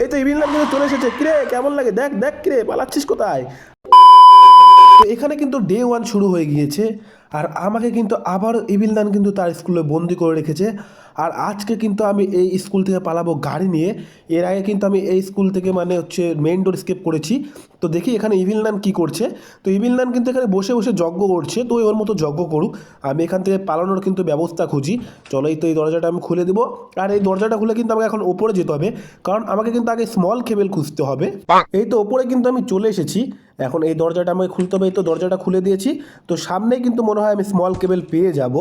এই তো ইভিন কিন্তু চলে এসেছে। কিরে, কেমন লাগে? দেখ দেখ কিরে, পালাচ্ছিস কোথায়? তো এখানে কিন্তু ডে ওয়ান শুরু হয়ে গিয়েছে, আর আমাকে কিন্তু আবার ইভিল দান কিন্তু তার স্কুলে বন্দি করে রেখেছে। আর আজকে কিন্তু আমি এই স্কুল থেকে পালাবো গাড়ি নিয়ে। এর আগে কিন্তু আমি এই স্কুল থেকে মানে হচ্ছে মেন ডোর স্কেপ করেছি। তো দেখি এখানে ইভিল নান কী করছে। তো ইভিল নান কিন্তু এখানে বসে বসে যজ্ঞ করছে তো ওর মতো যজ্ঞ করুক। আমি এখান থেকে পালানোর কিন্তু ব্যবস্থা খুঁজি। চলো এই তো এই দরজাটা আমি খুলে দেবো। আর এই দরজাটা খুলে কিন্তু আমাকে এখন ওপরে যেতে হবে। কারণ আমাকে কিন্তু আগে স্মল কেবেল খুঁজতে হবে। এই তো ওপরে কিন্তু আমি চলে এসেছি। এখন এই দরজাটা আমাকে খুলতে হবে। এই তো দরজাটা খুলে দিয়েছি। তো সামনেই কিন্তু মনে হয় আমি স্মল কেবেল পেয়ে যাব।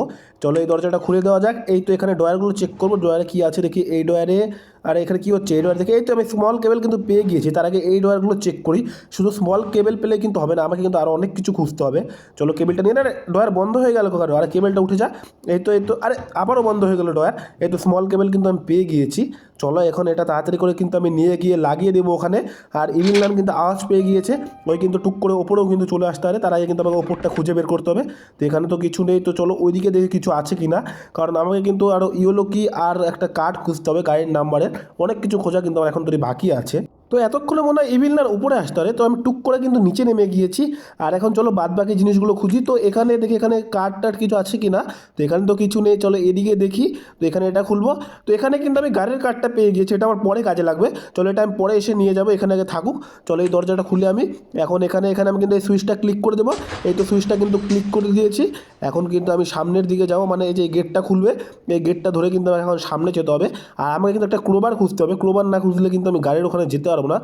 চলো এই দরজাটা খুলে দেওয়া যাক। এই তো এখানে ডয়ারগুলো চেক করব। ডয়ারে কী আছে দেখি। এই ডয়ারে আর এখানে কী হচ্ছে? এই ডোয়ার দেখে, এই তো আমি স্মল কেবেল কিন্তু পেয়ে গিয়েছি। তার আগে এই ডয়ারগুলো চেক করি। শুধু স্মল কেবেল পেলে কিন্তু হবে না, আমাকে কিন্তু আরও অনেক কিছু খুঁজতে হবে। চলো কেবেলটা নিয়ে না ডয়ার বন্ধ হয়ে গেল কখনো? আর কেবেলটা উঠে যা। এই তো এই তো, আরে আবারও বন্ধ হয়ে গেল ডয়ার এই তো স্মল কেবেল কিন্তু আমি পেয়ে গিয়েছি। চলো এখন এটা তাড়াতাড়ি করে কিন্তু আমি নিয়ে গিয়ে লাগিয়ে দেবো ওখানে। আর ইভিন লাইন কিন্তু আওয়াজ পেয়ে গিয়েছে, ওই কিন্তু টুক করে ওপরেও কিন্তু চলে আসতে পারে, তার আগে কিন্তু আমাকে ওপরটা খুঁজে বের করতে হবে। তো এখানে তো কিছু নেই, তো চলো ওইদিকে দেখে কিছু আছে কি না কারণ আমাকে কিন্তু আরও ইয়েলো কি আর একটা কার্ড খুঁজতে হবে, গাড়ির নাম্বারের অনেক কিছু খোঁজা কিন্তু আমার এখন তৈরি বাকি আছে। তো এতক্ষণে মনে হয় ইভিলনার উপরে আসতে পারে। তো আমি টুক করে কিন্তু নিচে নেমে গিয়েছি। আর এখন চলো বাদ বাকি জিনিসগুলো খুঁজি। তো এখানে দেখি এখানে কার্ড টার্ড কিছু আছে কি না তো এখানে তো কিছু নেই। চলো এদিকে দেখি। তো এখানে এটা খুলবো। তো এখানে কিন্তু আমি গাড়ির কার্ডটা পেয়ে গিয়েছি। এটা আমার পরে কাজে লাগবে। চলো এটা আমি পরে এসে নিয়ে যাব। এখানে আগে থাকুক। চলো এই দরজাটা খুলে আমি। এখন এখানে এখানে আমি কিন্তু এই সুইচটা ক্লিক করে দেবো। এই তো সুইচটা কিন্তু ক্লিক করে দিয়েছি। এখন কিন্তু আমি সামনের দিকে যাব। মানে এই যে গেটটা খুলবে, এই গেটটা ধরে কিন্তু আমার এখন সামনে যেতে হবে। আর আমাকে কিন্তু একটা ক্লোবার খুঁজতে হবে। ক্লোবার না খুঁজলে কিন্তু আমি গাড়ির ওখানে যেতে পারব না।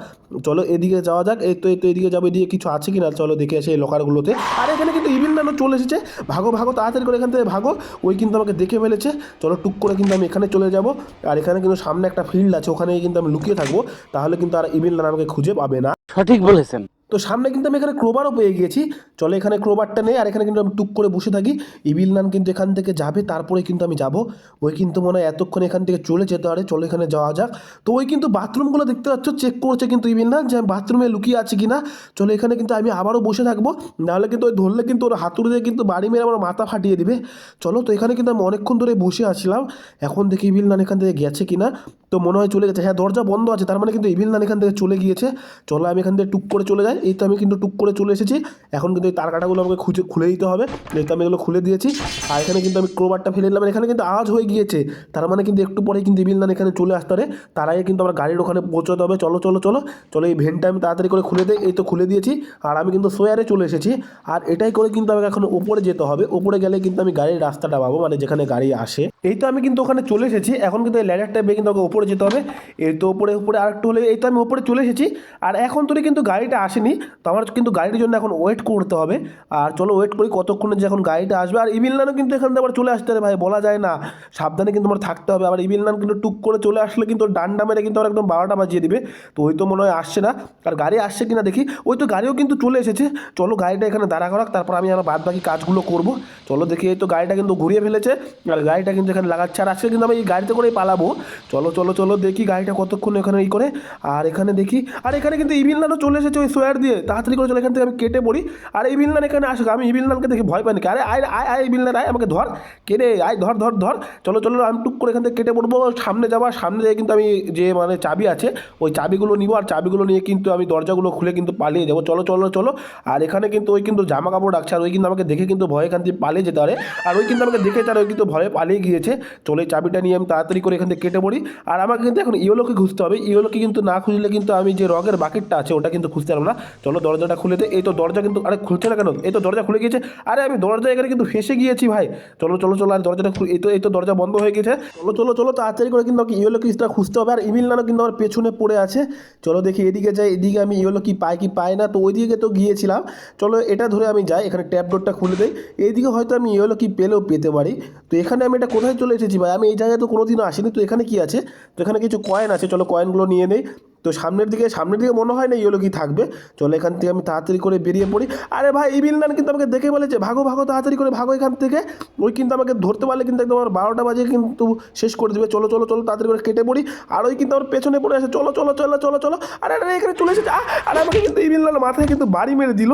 চলো এদিকে যাওয়া যাক। এই তো এই তো এদিকে যাব। এদিকে কিছু আছে কি না চলো দেখে আসে এই লকারগুলোতে আর এখানে কিন্তু ইভিল নানো চলে এসেছে। ভাগো ভাগো, তাড়াতাড়ি করে এখান থেকে ভাগো। ওই কিন্তু আমাকে দেখে ফেলেছে। চলো টুক করে কিন্তু আমি এখানে চলে যাব। আর এখানে কিন্তু সামনে একটা ফিল্ড আছে। ওখানে কিন্তু আমি লুকিয়ে থাকব। তাহলে কিন্তু আর ইভিল নান আমাকে খুঁজে পাবে না। সঠিক বলেছেন। তো সামনে কিন্তু আমি এখানে ক্রোবারও পেয়ে গিয়েছি। চলে এখানে ক্রোবারটা নেই, আর এখানে কিন্তু আমি টুক করে বসে থাকি। ইবিল নান কিন্তু এখান থেকে যাবে, তারপরে কিন্তু আমি যাব। ওই কিন্তু মনে হয় এতক্ষণ এখান থেকে চলে যেতে পারে, চলো এখানে যাওয়া যাক। তো ওই কিন্তু বাথরুমগুলো দেখতে পাচ্ছ চেক করছে কিন্তু ইবিল নান যে আমি বাথরুমে লুকিয়ে আছি কি না চলো এখানে কিন্তু আমি আবারও বসে থাকব, নাহলে কিন্তু ওই ধরলে কিন্তু ওর হাতুড়ি দিয়ে কিন্তু বাড়ি মেরে আমার মাথা ফাটিয়ে দিবে। চলো তো এখানে কিন্তু আমি অনেকক্ষণ ধরে বসে আসলাম এখন দেখি ইবিল নান এখান থেকে গেছে কি না তো মনে হয় চলে গেছে। হ্যাঁ দরজা বন্ধ আছে, তার মানে কিন্তু ইভিল নান এখান থেকে চলে গিয়েছে। চলো আমি এখান থেকে টুক করে চলে যাই। এই তো আমি কিন্তু টুক করে চলে এসেছি। এখন কিন্তু এই তার কাটাগুলো আমাকে খুঁজে, খুলে দিতে হবে। এই তো আমি এগুলো খুলে দিয়েছি। আর এখানে কিন্তু আমি ক্রোবারটা ফেলে দিলাম। এখানে কিন্তু আজ হয়ে গিয়েছে। তার মানে কিন্তু একটু পরেই কিন্তু ইভিল নান এখানে চলে আসতে পারে। তার আগে কিন্তু আমার গাড়ির ওখানে পৌঁছাতে হবে। চলো চলো চলো চলো, এই ভেনটা আমি তাড়াতাড়ি করে খুলে দিই। এই তো খুলে দিয়েছি। আর আমি কিন্তু সোয়ারে চলে এসেছি। আর এটাই করে কিন্তু আমাকে এখন ওপরে যেতে হবে। ওপরে গেলে কিন্তু আমি গাড়ির রাস্তাটা পাবো মানে যেখানে গাড়ি আসে। এই তো আমি কিন্তু ওখানে চলে এসেছি। এখন কিন্তু এই ল্যাডারটা বেয়ে কিন্তু আমাকে উপরে যেতে হবে। এই তো উপরে উপরে আরেকটু হলে, এই তো আমি উপরে চলে এসেছি। আর এখন তোরে কিন্তু গাড়িটা আসেনি, তো আমার কিন্তু গাড়ির জন্য এখন ওয়েট করতে হবে। আর চলো ওয়েট করি কতক্ষণে যে এখন গাড়িটা আসবে। আর ইবিল নানও কিন্তু এখান থেকে আবার চলে আসতে হবে ভাই, বলা যায় না। সাবধানে কিন্তু আমার থাকতে হবে। আবার ইবিল নান কিন্তু টুক করে চলে আসলে কিন্তু ডান্ডা মেরে কিন্তু আমার একদম বারোটা বাজিয়ে দিবে। তো ওই তো মনে হয় আসছে না। আর গাড়ি আসছে কিনা দেখি। ওই তো গাড়িও কিন্তু চলে এসেছে। চলো গাড়িটা এখানে দাঁড়া করাক, তারপর আমি আমার বাদ বাকি কাজগুলো করব। চলো দেখি, এই তো গাড়িটা কিন্তু ঘুরিয়ে ফেলেছে। আর গাড়িটা কিন্তু এখানে লাগাচ্ছে। আর আজকে কিন্তু আমি এই গাড়িতে করেই পালাবো। চলো চলো। চলো চলো, দেখি গাড়িটা কতক্ষণ এখানে ই করে। আর এখানে দেখি, আর এখানে কিন্তু ইভিল নানও চলে এসেছে ওই সোয়ার দিয়ে। তাড়াতাড়ি করে চলে, এখান থেকে আমি কেটে পড়ি। আর ইভিল নান এখানে আসুক, আমি ইভিল নানকে দেখে ভয় পাইনি আরে, আয় আয় আয়, ইভিল নান, আয়, আমাকে ধর। কেটে আয়, ধর ধর ধর। চলো চলো, আমি টুক করে এখান থেকে কেটে পড়ব। সামনে যাবার সামনে দিয়ে কিন্তু আমি যে মানে চাবি আছে, ওই চাবিগুলো নিবো। আর চাবিগুলো নিয়ে কিন্তু আমি দরজাগুলো খুলে কিন্তু পালিয়ে যাব। চলো চলো চলো। আর এখানে কিন্তু ওই কিন্তু জামা কাপড় রাখছে, আর ওই কিন্তু আমাকে দেখে কিন্তু ভয় এখান থেকে পালিয়ে যেতে পারে। আর ওই কিন্তু আমাকে দেখে তার ওই কিন্তু ভয়ে পালিয়ে গিয়েছে। চলে চাবিটা নিয়ে আমি তাড়াতাড়ি করে এখান থেকে কেটে পড়ি। আর আমাকে কিন্তু এখন ইয়েলোকে খুঁজতে হবে। ইয়েলোকে কিন্তু না খুঁজলে কিন্তু আমি যে রগের বাকেটটা আছে, ওটা কিন্তু খুঁজতে পারব না। চলো দরজাটা খুলে দে। এই তো দরজা কিন্তু, আরে খুলছে না কেন? এই তো দরজা খুলে গিয়েছে। আরে আমি দরজা এখানে কিন্তু ফেসে গিয়েছি ভাই। চলো চলো চলো, আর দরজাটা খুলে এই তো এই তো দরজা বন্ধ হয়ে গেছে। চলো চলো চলো, তাড়াতাড়ি করে কিন্তু আমাকে ইয়েলো কিসটা খুঁজতে হবে। আর ইমিল নানও কিন্তু আমার পেছনে পড়ে আছে। চলো দেখি এদিকে যাই, এদিকে আমি ইয়েলো কি পাই কি পাই না। তো ওইদিকে তো গিয়েছিলাম। চলো এটা ধরে আমি যাই, এখানে ট্যাপ ডোরটা খুলে দেই। এইদিকে হয়তো আমি ইয়েলো কি পেলেও পেতে পারি। তো এখানে আমি এটা কোথায় চলে এসেছি ভাই? আমি এই জায়গায় তো কোনোদিনও আসিনি। তো এখানে কি আছে? তো এখানে কিছু কয়েন আছে চলো কয়েনগুলো নিয়ে নেই। তো সামনের দিকে সামনের দিকে মনে হয় না ইয়েলো কি থাকবে। চলো এখান থেকে আমি তাড়াতাড়ি করে বেরিয়ে পড়ি। আরে ভাই ইবিল নান কিন্তু আমাকে দেখে বলেছে, ভাগো ভাগো, তাড়াতাড়ি করে ভাগো এখান থেকে। ওই কিন্তু আমাকে ধরতে পারলে কিন্তু একদম আমার বারোটা বাজে কিন্তু শেষ করে দেবে। চলো চলো চলো, তাড়াতাড়ি করে কেটে পড়ি। আর ওই কিন্তু আমার পেছনে পড়ে আছে। চলো চলো চলো চলো চলো। আরে আরে, এখানে চলে এসেছে। আর, আমাকে কিন্তু ইবিল নান মাথায় কিন্তু বাড়ি মেরে দিল।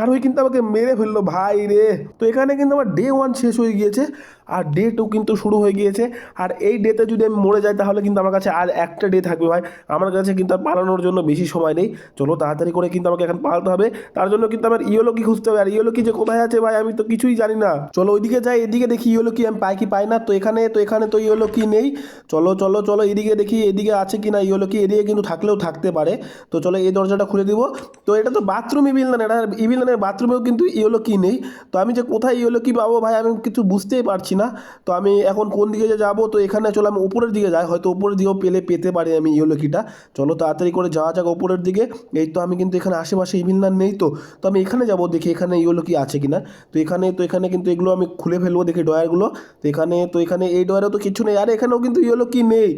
আর ওই কিন্তু আমাকে মেরে ফেলল। ভাই রে। তো এখানে কিন্তু আমার ডে ওয়ান শেষ হয়ে গিয়েছে। আর ডে টু কিন্তু শুরু হয়ে গিয়েছে। আর এই ডেতে যদি আমি মরে যাই, তাহলে কিন্তু আমার কাছে আর একটা ডে থাকবে ভাই। আমার কাছে কিন্তু আর পালানোর জন্য বেশি সময় নেই। চলো তাড়াতাড়ি করে কিন্তু আমাকে এখন পালাতে হবে। তার জন্য কিন্তু আমার ইয়েলো কি খুঁজতে হবে? আর ইয়েলো কি যে কোথায় আছে ভাই? আমি তো কিছুই জানি না। চলো ওইদিকে যাই, এদিকে দেখি ইয়েলো কি আমি পাই কি পাই না। তো এখানে তো এখানে তো ইয়েলো কি নেই। চলো চলো চলো এদিকে দেখি, এদিকে আছে কি না ইয়েলো কি। এদিকে কিন্তু থাকলেও থাকতে পারে। তো চলো এই দরজাটা খুলে দিব। তো এটা তো বাথরুম ইভিল না এটা ইভিল বাথরুমেও কিন্তু ইয়েলো কি নেই। তো আমি যে কোথায় ইয়েলো কি পাবো ভাই, আমি কিছু বুঝতেই পারছি না। তো আমি এখন কোন দিকে যে যাব? তো এখানে চলো আমি উপরের দিকে যাই। হয়তো উপরের দিকেও পেলে পেতে পারি আমি ইয়েলো কিটা চলো তাড়াতাড়ি করে যাওয়া যাক উপরের দিকে। এই তো আমি কিন্তু এখানে আশেপাশে নান নেই তো। তো আমি এখানে যাব, দেখি এখানে ইয়েলো কি আছে কিনা। তো এখানে তো এখানে কিন্তু এগুলো আমি খুলে ফেলব, দেখি ডয়ারগুলো তো এখানে তো এখানে এই ডয়ারেও তো কিছু নেই। আর এখানেও কিন্তু ইয়েলো কি নেই।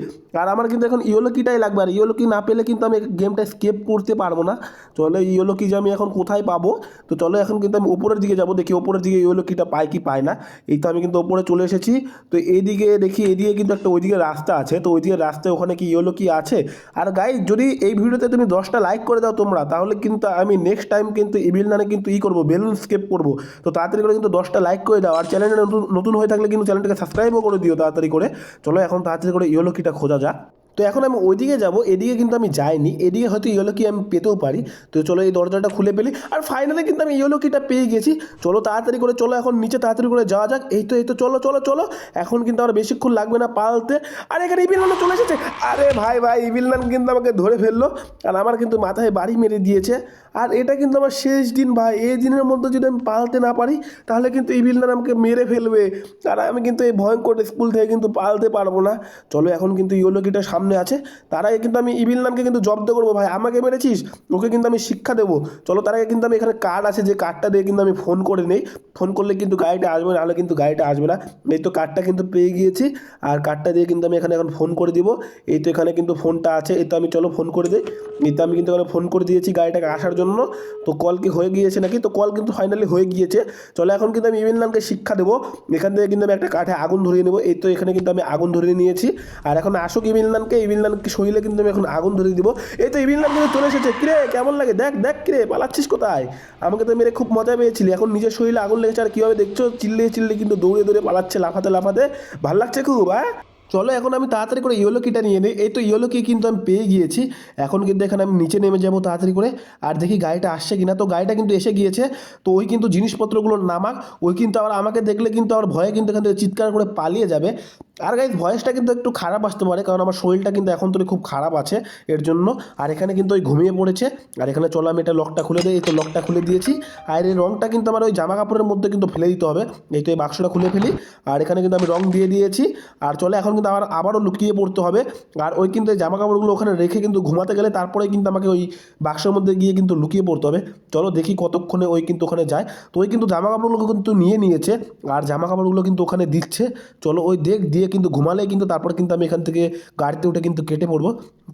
আর আমার কিন্তু এখন ইয়েলো কিটাই লাগবে। আর ইয়েলো কি না পেলে কিন্তু আমি গেমটা স্কেপ করতে পারব না। চলো ইয়েলো কি যে আমি এখন কোথায় পাবো? তো চলো এখন কিন্তু আমি উপরের দিকে যাব, দেখি উপরের দিকে ইয়েলো কিটা পাই কি পায় না। এই তো আমি কিন্তু উপরে চলে এসেছি। তো এইদিকে দেখি এদিকে কিন্তু একটা ওইদিকে রাস্তা আছে। তো ওইদিকে রাস্তায় ওখানে কি ইয়েলো কি আছে। আর গাই যদি এই ভিডিওতে তুমি দশটা লাইক করে দাও তোমরা, তাহলে কিন্তু আমি নেক্সট টাইম কিন্তু ইভিল নানে কিন্তু ই করব বেলুন স্কেপ করব। তো তাড়াতাড়ি করে কিন্তু দশটা লাইক করে দাও। আর চ্যানেলটা নতুন নতুন হয়ে থাকলে কিন্তু চ্যানেলটাকে সাবস্ক্রাইবও করে দিও তাড়াতাড়ি করে। চলো এখন তাড়াতাড়ি করে ইয়েলো কিটা খোঁজা যাক। তো এখন আমি ওইদিকে যাব, এদিকে কিন্তু আমি যাইনি, এদিকে হয়তো ইয়েলো কি আমি পেতেও পারি। তো চলো এই দরজাটা খুলে ফেলি। আর ফাইনালি কিন্তু আমি ইয়েলো কিটা পেয়ে গেছি। চলো তাড়াতাড়ি করে, চলো এখন নিচে তাড়াতাড়ি করে যাওয়া যাক। এই তো এই তো, চলো চলো চলো। এখন কিন্তু আমার বেশিক্ষণ লাগবে না পালতে। আর এখানে ইবিল নান চলে এসেছে। আরে ভাই ভাই ইবিল নান কিন্তু আমাকে ধরে ফেলল। আর আমার কিন্তু মাথায় বাড়ি মেরে দিয়েছে। আর এটা কিন্তু আমার শেষ দিন ভাই। এই দিনের মধ্যে যদি আমি পালতে না পারি, তাহলে কিন্তু ইবিল নান আমাকে মেরে ফেলবে। আর আমি কিন্তু এই ভয়ঙ্কর স্কুল থেকে কিন্তু পালতে পারব না। চলো এখন কিন্তু ইয়েলো কিটা সামনে আছে, তার আগে কিন্তু আমি ইবিল নামকে কিন্তু জব্দ করব ভাই। আমাকে মেরেছিস? ওকে কিন্তু আমি শিক্ষা দেবো। চলো, তার আগে কিন্তু আমি এখানে কার্ড আছে, যে কার্ডটা দিয়ে কিন্তু আমি ফোন করে নেই। ফোন করলে কিন্তু গাড়িটা আসবে না হলে কিন্তু গাড়িটা আসবে না। এই তো কার্ডটা কিন্তু পেয়ে গিয়েছি। আর কার্ডটা দিয়ে কিন্তু আমি এখানে এখন ফোন করে দিব। এই তো এখানে কিন্তু ফোনটা আছে। এই তো আমি চলো ফোন করে দিই। এই তো আমি কিন্তু এখানে ফোন করে দিয়েছি গাড়িটাকে আসার জন্য। তো কল কি হয়ে গিয়েছে নাকি? তো কল কিন্তু ফাইনালি হয়ে গিয়েছে। চলো, এখন কিন্তু আমি ইবিল নামকে শিক্ষা দেবো। এখান থেকে কিন্তু আমি একটা কাঠে আগুন ধরিয়ে নেব। এই তো এখানে কিন্তু আমি আগুন ধরিয়ে নিয়েছি। আর এখন আসুক ইবিল নানকে ইবিল নানকে শরীরে কিন্তু আমি এখন আগুন ধরিয়ে দিব? এই তো ইবিল নান কিন্তু চলে এসেছে। কিরে, কেমন লাগে? দেখ দেখ কিরে, পালাচ্ছিস কোথায়? আমাকে তো মেরে খুব মজা পেয়েছিলি। এখন নিজের শরীরে আগুন লেগেছে, আর কীভাবে দেখছ? চিল্লিয়ে চিল্লিয়ে কিন্তু দৌড়ে দৌড়ে পালাচ্ছে, লাফাতে লাফাতে। ভালো লাগছে খুব হ্যাঁ? চলো এখন আমি তাড়াতাড়ি করে ইয়েলো কিটা নিয়ে নিই। এই তো ইয়েলো কি কিন্তু আমি পেয়ে গিয়েছি। এখন কিন্তু এখানে আমি নিচে নেমে যাব তাড়াতাড়ি করে। আর দেখি গাড়িটা আসছে কিনা। তো গাড়িটা কিন্তু এসে গিয়েছে। তো ওই কিন্তু জিনিসপত্রগুলো নামাক। ওই কিন্তু আবার আমাকে দেখলে কিন্তু আবার ভয়ে কিন্তু এখান থেকে চিৎকার করে পালিয়ে যাবে। আর গাইজ ভয়েসটা কিন্তু একটু খারাপ আসতে পারে, কারণ আমার শরীরটা কিন্তু এখন তো খুব খারাপ আছে, এর জন্য। আর এখানে কিন্তু ওই ঘুমিয়ে পড়েছে। আর এখানে চলো আমি এটা লকটা খুলে দিই, এই তো লকটা খুলে দিয়েছি। আর এই রঙটা কিন্তু আমার ওই জামা কাপড়ের মধ্যে কিন্তু ফেলে দিতে হবে। এই তো এই বাক্সটা খুলে ফেলি। আর এখানে কিন্তু আমি রং দিয়ে দিয়েছি। আর চলে এখন কিন্তু আমার আবারও লুকিয়ে পড়তে হবে। আর ওই কিন্তু এই জামা কাপড়গুলো ওখানে রেখে কিন্তু ঘুমাতে গেলে তারপরে কিন্তু আমাকে ওই বাক্সের মধ্যে গিয়ে কিন্তু লুকিয়ে পড়তে হবে। চলো দেখি কতক্ষণে ওই কিন্তু ওখানে যায়। তো ওই কিন্তু জামা কাপড়গুলো কিন্তু নিয়ে নিয়েছে। আর জামা কাপড়গুলো কিন্তু ওখানে দিচ্ছে। চলো ওই দেখ, দিয়ে কিন্তু ঘুমালে কিন্তু তারপর কিন্তু আমি এখান থেকে গাড়িতে উঠে কিন্তু কেটে পড়ব।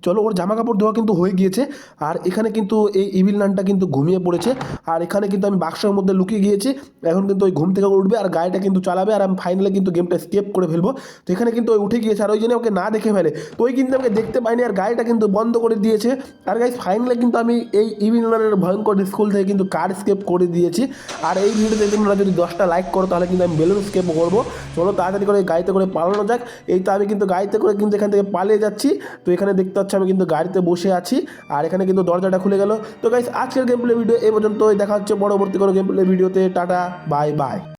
চলো ওর জামা কাপড় ধোয়া কিন্তু হয়ে গিয়েছে। আর এখানে কিন্তু এই ইভিল নানটা কিন্তু ঘুমিয়ে পড়েছে। আর এখানে কিন্তু আমি বাক্সের মধ্যে লুকিয়ে গিয়েছি। এখন কিন্তু ওই ঘুম থেকে উঠবে আর গাড়িটা কিন্তু চালাবে আর আমি ফাইনালি কিন্তু গেমটা স্কেপ করে ফেলব। তো এখানে কিন্তু ওই উঠে গিয়েছে আর ওই জন্য ওকে না দেখে ফেলে। তো ওই কিন্তু আমাকে দেখতে পাইনি আর গাড়িটা কিন্তু বন্ধ করে দিয়েছে। আর গাইজ ফাইনালি কিন্তু আমি এই ইভিল নানের ভয়ঙ্কর স্কুল থেকে কিন্তু কার স্কেপ করে দিয়েছি। আর এই ভিডিওতে তোমরা যদি দশটা লাইক করো, তাহলে কিন্তু আমি বেলুন স্কেপ করব। চলো তাড়াতাড়ি করে গাড়িতে করে পালানো যাক এই তো আমি কিন্তু গাড়িতে করে কিন্তু এখান থেকে পালিয়ে যাচ্ছি। তো এখানে দেখতে পাচ্ছি আমি কিন্তু গাড়িতে বসে আছি আর এখানে কিন্তু দরজাটা খুলে গেল। তো গাইস আজকের গেম প্লে ভিডিও এ পর্যন্তই। দেখা হচ্ছে পরবর্তী কোনো গেম প্লে ভিডিওতে টাটা বাই বাই